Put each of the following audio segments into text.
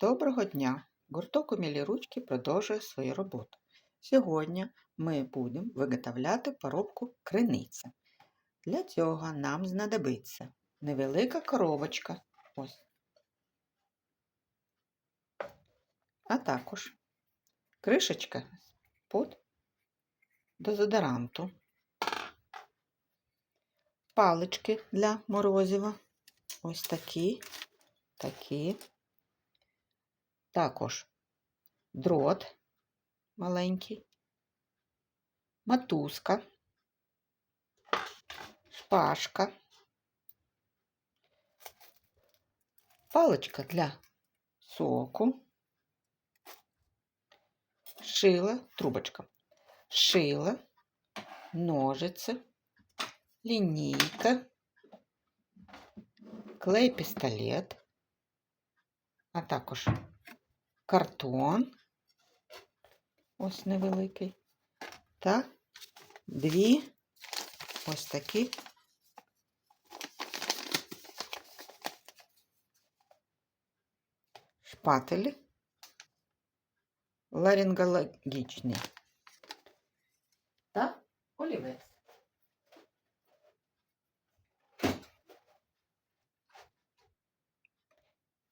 Доброго дня! Гурток «Умілі ручки продовжує свою роботу. Сьогодні ми будемо виготовляти поробку криниця. Для цього нам знадобиться невелика коробочка. Ось. А також кришечка під дезодоранту, палички для морозива. Ось такі, такі. Також дрот маленький, матузка, шпажка, паличка для соку, шила, трубочка, шила, ножиці, лінійка, клей-пістолет, а також картон, ось невеликий, та дві. Ось такі. Шпателі ларингологічні та олівець.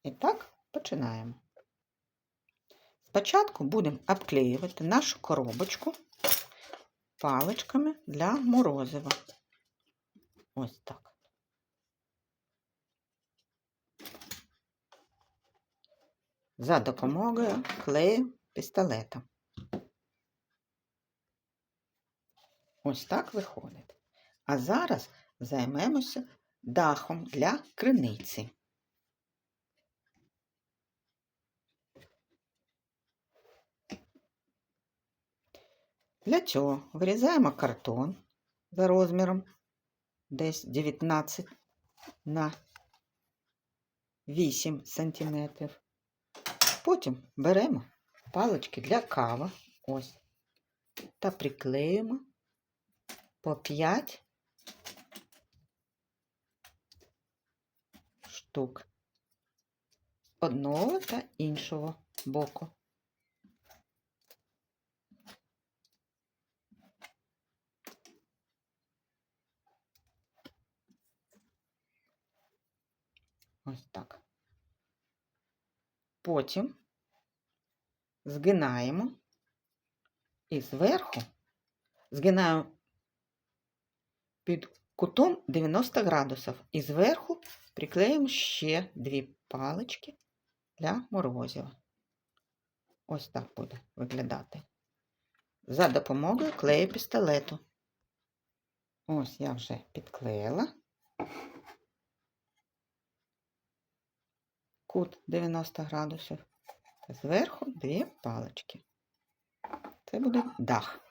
І так, починаємо. Спочатку будемо обклеювати нашу коробочку паличками для морозива. Ось так. За допомогою клею пістолета. Ось так виходить. А зараз займемося дахом для криниці. Для цього вирізаємо картон за розміром десь 19 на 8 сантиметрів. Потім беремо палички для кави, ось, та приклеїмо по 5 штук одного та іншого боку. Ось так. Потім згинаємо і зверху згинаємо під кутом 90 градусів і зверху приклеїмо ще дві палички для морозива. Ось так буде виглядати. За допомогою клею пістолету. Ось я вже підклеїла. Кут 90 градусів зверху дві палички. Це буде дах.